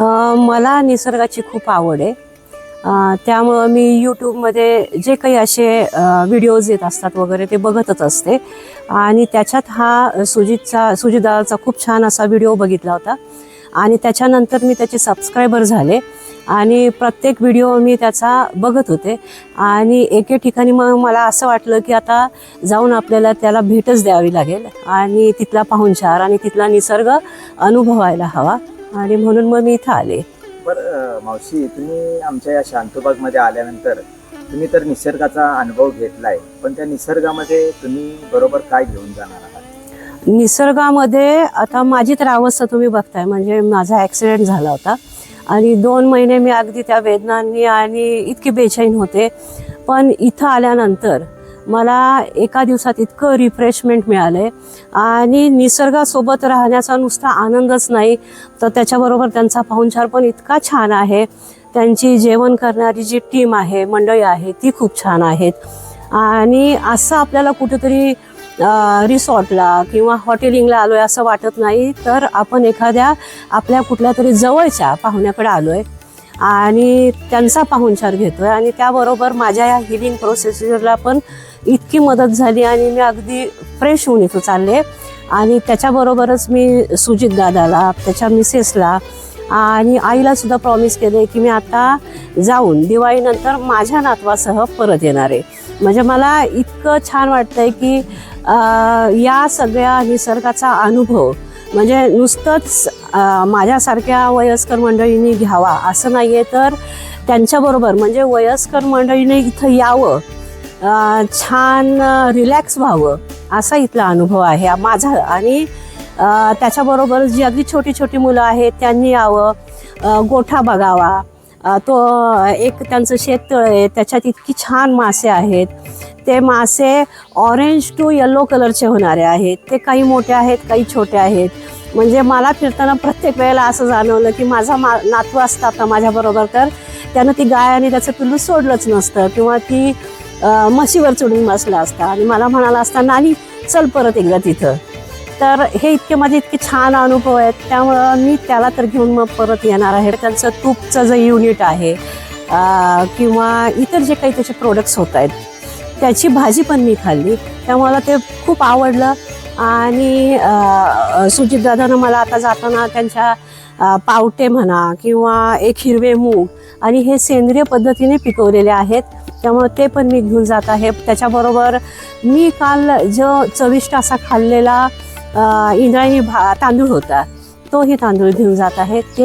मला निसर्गाची खूप आवड आहे. त्यामुळं मी यूट्यूबमध्ये जे काही असे व्हिडिओज येत असतात वगैरे ते बघतच असते. आणि त्याच्यात हा सुजितचा सुजितदाचा खूप छान असा व्हिडिओ बघितला होता. आणि त्याच्यानंतर मी त्याचे सबस्क्रायबर झाले. आणि प्रत्येक व्हिडिओ मी त्याचा बघत होते. आणि एके ठिकाणी मग मला असं वाटलं की आता जाऊन आपल्याला त्याला भेटच द्यावी लागेल. आणि तिथला पाहुणचार आणि तिथला निसर्ग अनुभवायला हवा. आणि म्हणून मग मी इथं आले. बरं मावशी तुम्ही आमच्या या शांतबागमध्ये आल्यानंतर तुम्ही तर निसर्गाचा अनुभव घेतलाय पण त्या निसर्गामध्ये तुम्ही बरोबर काय घेऊन जाणार आहात? निसर्गामध्ये आता माझी तर अवस्था तुम्ही बघताय म्हणजे माझा ॲक्सिडेंट झाला होता. आणि दोन महिने मी अगदी त्या वेदनांनी आणि इतके बेचैन होते. पण इथं आल्यानंतर मला एका दिवसात इतकं रिफ्रेशमेंट मिळालं आहे आणि निसर्गासोबत राहण्याचा नुसता आनंदच नाही. तर त्याच्याबरोबर त्यांचा पाहुणचार पण इतका छान आहे. त्यांची जेवण करणारी जी टीम आहे मंडळी आहे ती खूप छान आहेत. आणि असं आपल्याला कुठेतरी रिसॉर्टला किंवा हॉटेलिंगला आलो आहे असं वाटत नाही. तर आपण एखाद्या आपल्या कुठल्या तरी जवळच्या पाहुण्याकडे आलो आहे आणि त्यांचा पाहुणचार घेतोय. आणि त्याबरोबर माझ्या या हिलिंग प्रोसेसला पण इतकी मदत झाली आणि मी अगदी फ्रेश होऊन इथं चालले. आणि त्याच्याबरोबरच मी सुजित दादाला त्याच्या मिसेसला आणि आईला सुद्धा प्रॉमिस केले की मी आता जाऊन दिवाळीनंतर माझ्या नातवासह परत येणार आहे. म्हणजे मला इतकं छान वाटतंय की या सगळ्या निसर्गाचा अनुभव म्हणजे नुसतंच माझ्यासारख्या वयस्कर मंडळींनी घ्यावा असं नाही आहे तर त्यांच्याबरोबर म्हणजे वयस्कर मंडळीने इथं यावं छान रिलॅक्स व्हावं असा इथला अनुभव आहे माझा. आणि त्याच्याबरोबर जी अगदी छोटी छोटी मुलं आहेत त्यांनी यावं गोठा बघावा तो एक त्यांचं शेततळ आहे त्याच्यात इतकी छान मासे आहेत ते मासे ऑरेंज टू येलो कलरचे होणारे आहेत. ते काही मोठे आहेत काही छोटे आहेत. म्हणजे मला फिरताना प्रत्येक वेळेला असं जाणवलं की माझा मा नातू असता आता माझ्याबरोबर तर त्यानं ती गाय आणि त्याचं पिल्लू सोडलंच नसतं किंवा ती म्हशीवर चढून बसला असता. आणि मला म्हणाला असता नानी चल परत एकदा तिथं. तर हे इतके माझे इतके छान अनुभव आहेत. त्यामुळं मी त्याला तर घेऊन मग परत येणार आहे. त्यांचं तूपचं जे युनिट आहे किंवा इतर जे काही त्याचे प्रोडक्ट्स होत आहेत त्याची भाजी पण मी खाल्ली. त्यामुळे मला ते खूप आवडलं. आणि सुजित दादानं मला आता जाताना त्यांच्या पावटे म्हणा किंवा एक हिरवे मूग आणि हे सेंद्रिय पद्धतीने पिकवलेले आहेत. त्यामुळे ते पण मी घेऊन जात आहे. त्याच्याबरोबर मी काल जो चविष्ट असा खाल्लेला इंद्रायणी भा तांदूळ होता तोही तांदूळ घेऊन जात आहे. ते